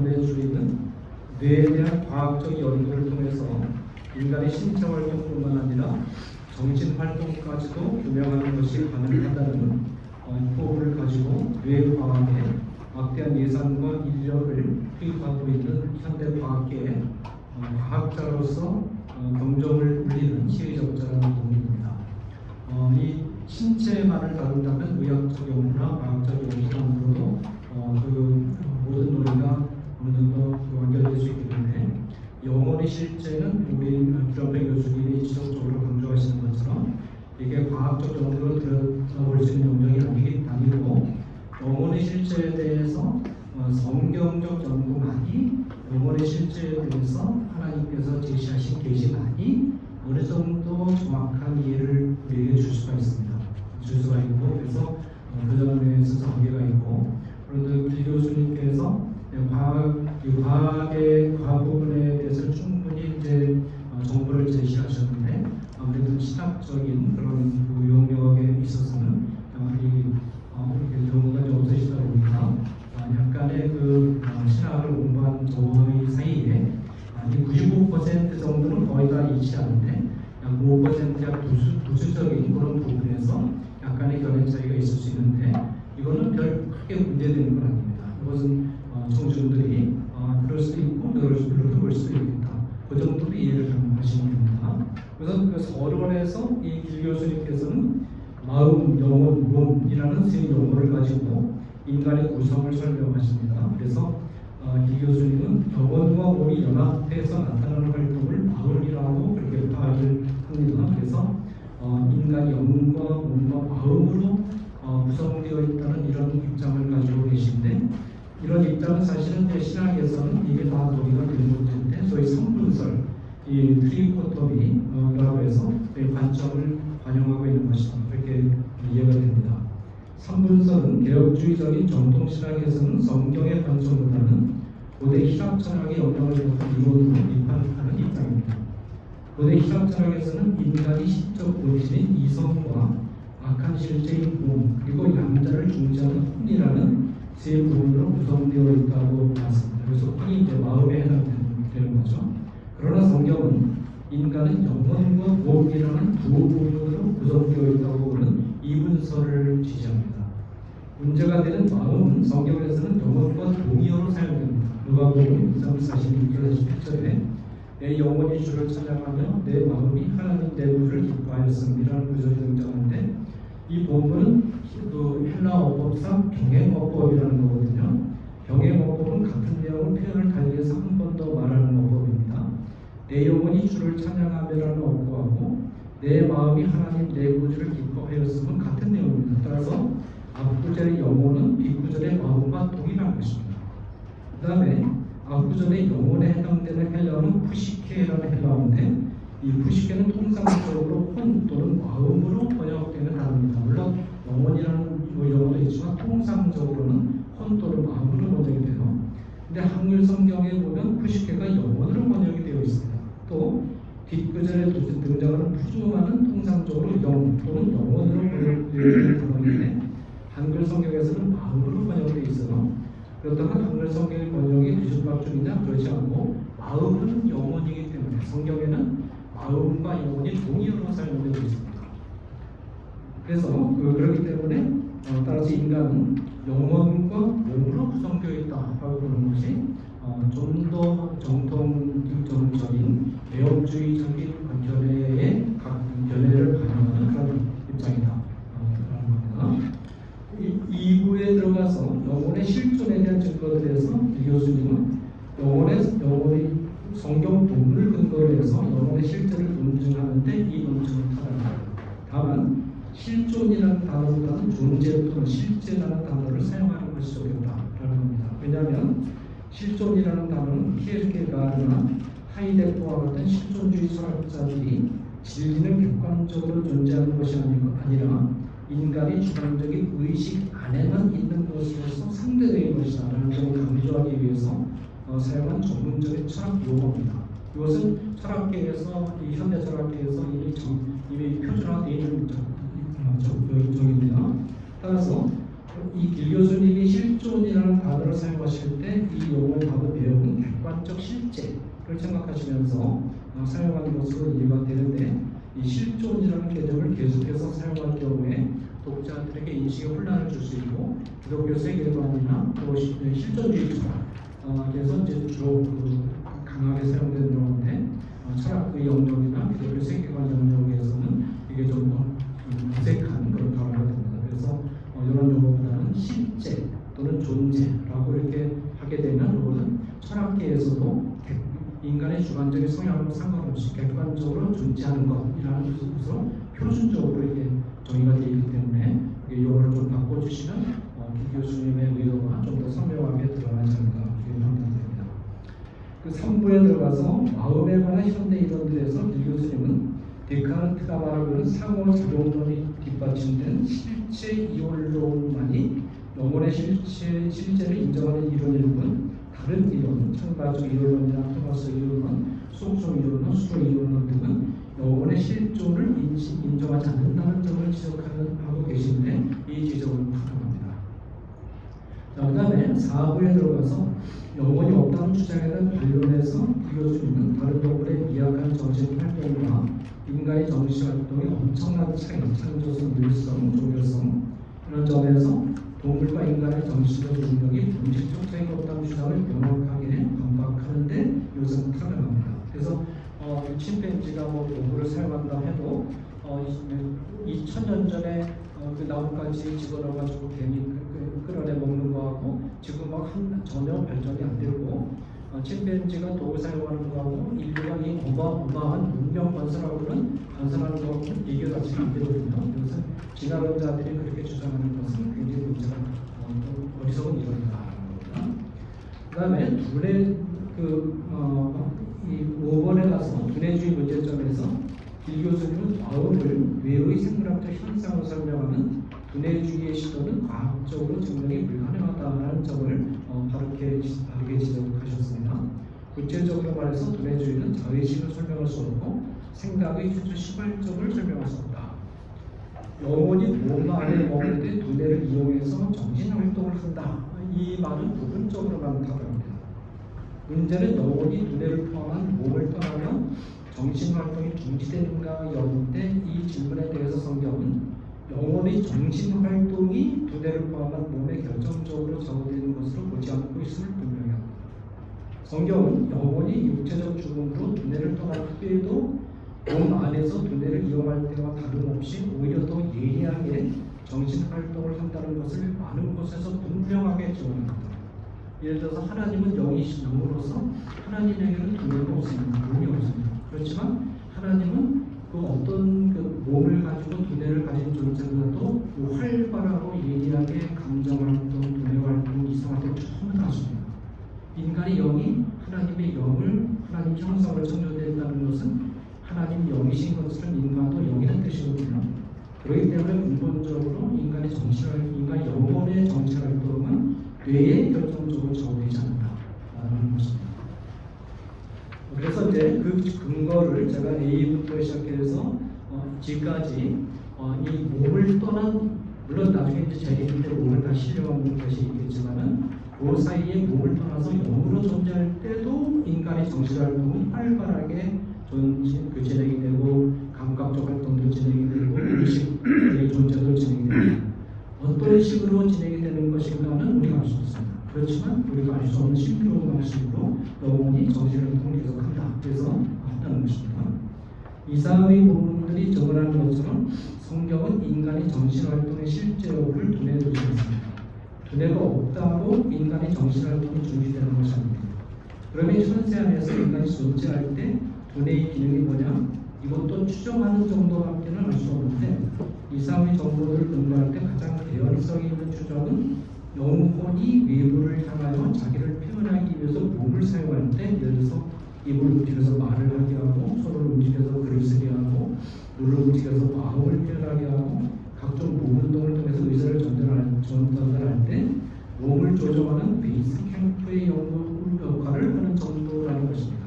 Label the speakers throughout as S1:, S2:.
S1: 주인은 뇌에 대한 과학적 연구를 통해서 인간의 신체 활동뿐만 아니라 정신 활동까지도 규명하는 것이 가능하다는 어, 포부를 가지고 뇌 과학에 막대한 예산과 인력을 투입하고 있는 현대 과학계의 어, 과학자로서 어, 경종을 울리는 시의적자라는 분입니다. 어, 이 신체만을 다룬다면 의학적 연구나 과학적 연구만으로도 어, 그 모든 논리가 어느 정도 그 완결될 수 있기 때문에 영혼의 실제는 우리 기런배 교수님이 지속적으로 강조하시는 것처럼 이게 과학적 정도로 들여다볼 수 있는 영역이 아니기 아니고 영혼의 실제에 대해서 어, 성경적 연구만이 영혼의 실제에 대해서 하나님께서 제시하신 계시만이 어느 정도 정확한 이해를 우리에게 줄 수가 있습니다. 줄 수가 있고 그래서 어, 그 점에 있어서 관계가 있고 그런데 길 교수님께서 과학, 이 과학의 과학 부분에 대해서 충분히 이제 어, 정보를 제시하셨는데 아무래도 신학적인 그런 그 영역에 있어서는 어, 이 어, 이렇게 경우가 좀 없으시다 보니까 어, 약간의 그 어, 신학을 공부한 저희 사이에 아, 이95% 정도는 거의 다 일치하는데 약 5%약 부수, 부수적인 그런 부분에서 약간의 견해 차이가 있을 수 있는데 이거는 별 크게 문제되는 건 아닙니다. 이것은 어, 청중들이 어, 그럴 수도 있고 그럴 수도 그럴 수도 있겠다. 그 정도로 이해를 좀 하시면 됩니다. 그래서 그 서론에서 이 길 교수님께서는 마음, 영혼, 몸이라는 세 용어를 가지고 인간의 구성을 설명하십니다. 그래서 어, 이 교수님은 영혼과 몸이 연합해서 나타나는 활동을 마음이라고 그렇게 파악을 합니다. 그래서 어, 인간이 영혼과 몸과 마음으로 어, 구성되어 있다는 이런 입장을 가지고 계신데 이런 입장은 사실은 이제 신학에서는 이게 다 논의가 문제인데 소위 성분설, 이 트리코토미라고 해서 그 관점을 반영하고 있는 것이다. 이렇게 이해가 됩니다. 삼분설은 개혁주의적인 정통신학에서는 성경의 관점보다는 고대 희락 철학의 영향을 받은 이론으로 비판하는 입장입니다. 고대 희락 철학에서는 인간이 시적 본질인 이성과 악한 실제인 몸 그리고 양자를 중시하는 혼이라는 세 부분으로 구성되어 있다고 봤습니다. 그래서 혼이 이제 마음에 해당되는 거죠. 그러나 성경은 인간은 영혼과 몸이라는 두 부분으로 구성되어 있다고 보는 이분설을 지지합니다. 문제가 되는 마음은 성경에서는 영혼과 동의어로 사용됩니다. 누가복음 2장 46절 47절에 내 영혼이 주를 찬양하며 내 마음이 하나님 내 구주를 기뻐하였음이라는 구절이 등장하는데 이 본문은 그 헬라어 법상 병행어법이라는 거거든요. 병행어법은 같은 내용을 표현을 달리 해서 한 번 더 말하는 어법입니다. 내 영혼이 주를 찬양하며라는 어법하고 내 마음이 하나님 내 구주를 기뻐하였음은 같은 내용입니다. 따라서 앞구절의 영혼은 뒷구절의 마음과 동일한 것입니다. 그 다음에 앞구절의 영혼에 해당되는 헬라어는 푸시케라는 헬라어인데 이 푸시케는 통상적으로 혼 또는 마음으로 번역되는 단어입니다. 물론 영혼이라는 뭐 영어도 있지만 통상적으로는 혼 또는 마음으로 번역이 돼요. 근데 한글 성경에 보면 푸시케가 영혼으로 번역이 되어 있습니다. 또 뒷구절에 등장하는 푸주마는 통상적으로 영 또는 영혼으로 번역되는 단어인데 한글 성경에서는 마음으로 번역되어 있어요. 그렇다면 한글 성경의 번역이 뒤죽박죽이냐 그렇지 않고 마음은 영혼이기 때문에 성경에는 마음과 영혼이 동의어로 사용되고 있습니다. 그래서 그, 그렇기 때문에 어, 따라서 인간은 영혼과 몸으로 구성되어 있다라고 보는 것이 어, 좀더 정통적인 개혁주의적인 견해의 각 견해를 반영하는 그런 입장이다. 어, 그런 겁니다. 이 2부에 들어가서 영혼의 실존에 대한 증거에 대해서 이 교수님은 영혼의 영혼의 성경 본문을 근거로 해서 영혼의 실제를 논증하는데 이 논증을 타당합니다. 다만 실존이라는 단어보다는 존재 또는 실제라는 단어를 사용하는 것이 좋겠다라는 겁니다. 왜냐하면 실존이라는 단어는 키에르케가르나 하이데거와 같은 실존주의 철학자들이 진리는 객관적으로 존재하는 것이 아니라 인간이 주관적인 의식 안에만 있는 것으로서 상대적인 것이다라는 점을 강조하기 위해서 어, 사용한 전문적인 철학 용어입니다. 이것은 철학계에서 이 현대 철학계에서 이미 정, 이미 표준화되어 있는 적, 어, 적용적입니다. 따라서 이 길교수님이 실존이라는 단어를 사용하실 때 이 용어 바로 배역은 객관적 실제를 생각하시면서 아, 사용하는 것으로 이해가 되는데 이 실존이라는 개념을 계속해서 사용할 경우에 독자들에게 인식의 혼란을 줄 수 있고 기독교 세계관이나 또 실존주의자 그래서 어, 이제 주로 그 강하게 사용되는 용어인데 어, 철학 의 영역이나 기독교 세계관 영역에서는 이게 좀 더 또는 존재라고 이렇게 하게 되면 이거는 철학계에서도 객- 인간의 주관적인 성향과 상관없이 객관적으로 존재하는 것이라는 것으로 표준적으로 이게 정의가 되어 있기 때문에 이게 용어를 좀 바꿔주시면 어, 김 교수님의 의도가 좀 더 선명하게 드러나지 않을까 이렇게 판단됩니다. 그 3부에 들어가서 마음에 관한 현대 이론들에서 李 교수님은 데카르트가 말하는 상호작용론이 뒷받침된 실체 이론만이 영혼의 실체, 실제를 인정하는 이론일 뿐 다른 이론, 청바적 이론이나 토마스 이론론, 속성 이론론, 수로 이론론 등은 영혼의 실존을 인시, 인정하지 않는다는 점을 지적하는 하고 계신데 이 지적을 부정합니다. 자, 그 다음에 4부에 들어가서 영혼이 없다는 주장에는 반론해서 이 교수님은 다른 동물의 미약한 정신 활동과 인간의 정신 활동이 엄청난 차이, 창조성, 늘성, 종교성 이런 점에서 동물과 인간의 정신적 능력이 본질적 차이가 없다는 주장을 명확하게 반박하는데 요즘 타당합니다. 그래서 어, 이 침팬지가 뭐 도구를 사용한다 해도 어, 2000년 전에 어, 그 나뭇가지 집어넣어가지고 괜히 그- 그- 끌어내 먹는 거하고 지금 막 한, 전혀 발전이 안 되고 어, 침팬지가 도구 사용하는 거하고 인류가 이 어마어마한 문명 건설하고는 건설하는 거하고 비교 자체가 안 되거든요. 그래서 진화론자들이 그렇게 주장하는 것은 굉장히 문제가 어, 어리석은 겁니다. 그 다음에 두뇌 그, 어, 이 5번에 가서 두뇌주의 문제점에서 길 교수님은 마음을 뇌의 생물학적 현상으로 설명하는 두뇌주의의 시도는 과학적으로 증명이 불가능하다는 점을 어, 바르게, 바르게 지적하셨습니다. 구체적으로 말해서 두뇌주의는 자의식을 설명할 수 없고 생각의 최초 시발점을 설명할 수 없다. 영혼이 몸 안에 머무는데 두뇌를 이용해서 정신 활동을 한다. 이 말은 부분적으로만 타당합니다. 문제는 영혼이 두뇌를 포함한 몸을 떠나면 정신 활동이 중지되는가 여부인데 이 질문에 대해서 성경은 영혼의 정신 활동이 두뇌를 포함한 몸에 결정적으로 적용되는 것으로 보지 않고 있음을 분명히 합니다. 성경은 영혼이 육체적 죽음으로 두뇌를 떠날 때에도 몸 안에서 두뇌를 이용할 때와 다름없이 오히려 더 예리하게 정신 활동을 한다는 것을 많은 곳에서 분명하게 지원합니다. 예를 들어서 하나님은 영이신 영으로서 하나님에게는 두뇌가 없습니다. 몸이 없습니다. 그렇지만 하나님은 그 어떤 그 몸을 가지고 두뇌를 가진 존재보다도 그 활발하고 예리하게 감정 활동, 두뇌 활동, 이성 활동 전부 다 하십니다. 인간의 영이 하나님의 영을 하나님 형상으로 창조되었다는 것은 하나님 영이신 것처럼 인간도 영이라는 뜻이거든요. 그렇기 때문에 근본적으로 인간의 정치활, 인간 영혼의 정치활동은 뇌에 결정적으로 적용되지 않는다라는 것입니다. 그래서 이제 그 근거를 제가 A부터 시작해서 어, G까지 어, 이 몸을 떠난 물론 나중에 이제 재림인데 몸을 다 실려가는 것이 있겠지만은 그 사이에 몸을 떠나서 영으로 존재할 때도 인간의 정신활동은 활발하게 존, 그 진행이 되고 감각적 활동도 진행이 되고 의식의 존재도 진행이 됩니다. 어떤 식으로 진행이 되는 것인가는 우리가 알 수 없습니다. 그렇지만 우리가 알 수 없는 신비로운 방식으로 영혼이 정신활동을 계속한다. 그래서 한다는 것입니다. 이상의 본문들이 적어하는 것처럼 성경은 인간의 정신활동의 실제 여부를 두뇌에 두지 않습니다. 두뇌가 없다고 인간의 정신활동이 준비되는 것이 아닙니다. 그러면 현세 안에서 인간이 존재할 때 두뇌의 기능이 뭐냐? 이것도 추정하는 정도밖에는 알 수 없는데 이상의 정보들을 근거할 때 가장 개연성이 있는 추정은 영혼이 외부를 향하여 자기를 표현하기 위해서 몸을 사용할 때 예를 들어서 입을 움직여서 말을 하게 하고 손을 움직여서 글을 쓰게 하고 눈을 움직여서 마음을 표현하게 하고 각종 몸 운동을 통해서 의사를 전달할, 전달할 때 몸을 조정하는 베이스 캠프의 연구 역할을 하는 정도라는 것입니다.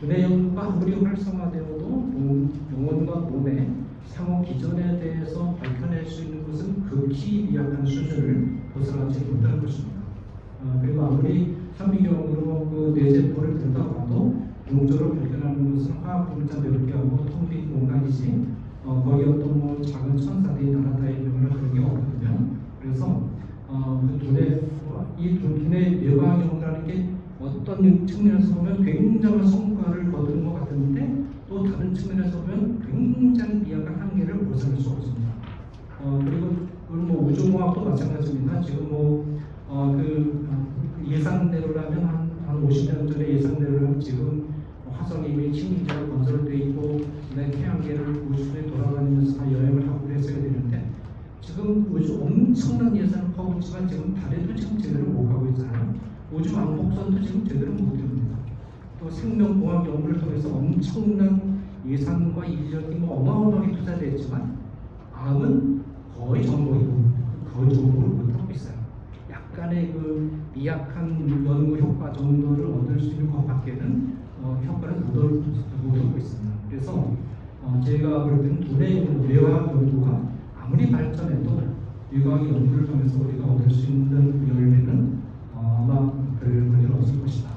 S1: 두뇌 연구가 아무리 활성화되어도 몸, 영혼과 몸의 상호 기전에 대해서 밝혀낼 수 있는 것은 극히 미약한 수준을 벗어나지 못할 것입니다. 아, 그리고 아무리 현미경으로 그 뇌세포를 들여다봐도 용적으로 발견하는 것은 화학 분자 몇 개하고 텅빈 공간이지 어, 거기 어떤 뭐 작은 천사들이 날아다니거나 그런 게 없거든요. 그래서 어, 그 돈의 이 돈의 뇌과학연구라는 게 어떤 측면에서 보면 굉장한 성과를 거두는 것 같은데 또 다른 측면에서 보면 굉장히 미약한 한계를 벗어날 수 없습니다. 어, 그리고 뭐 우주공학도 마찬가지입니다. 지금 뭐 어, 그 어, 예상대로라면 한, 한 50년 전에 예상대로라면 지금 화성이 식민지가 건설돼 있고 그다음에 태양계를 우주에 돌아다니면서 다 여행을 하고 그랬어야 되는데 지금 우주 엄청난 예산을 퍼붓지만 지금 달에도 지금 제대로 못 가고 있잖아요. 우주 왕복선도 지금 제대로 못 됩니다. 또 생명공학 연구를 통해서 엄청난 예산과 이력이 뭐 어마어마하게 투자됐지만 암은 거의 정보이고 거의 정보를 못하고 있어요. 약간의 그 미약한 연구 효과 정도를 얻을 수 있는 것밖에는 어, 효과를 못, 얻고 있습니다. 그래서 어, 제가 볼 때는 두뇌 뇌화학 연구가 아무리 발전해도 뇌과학 연구를 통해서 우리가 얻을 수 있는 열매는 어, 아마 별 볼일 없을 것이다.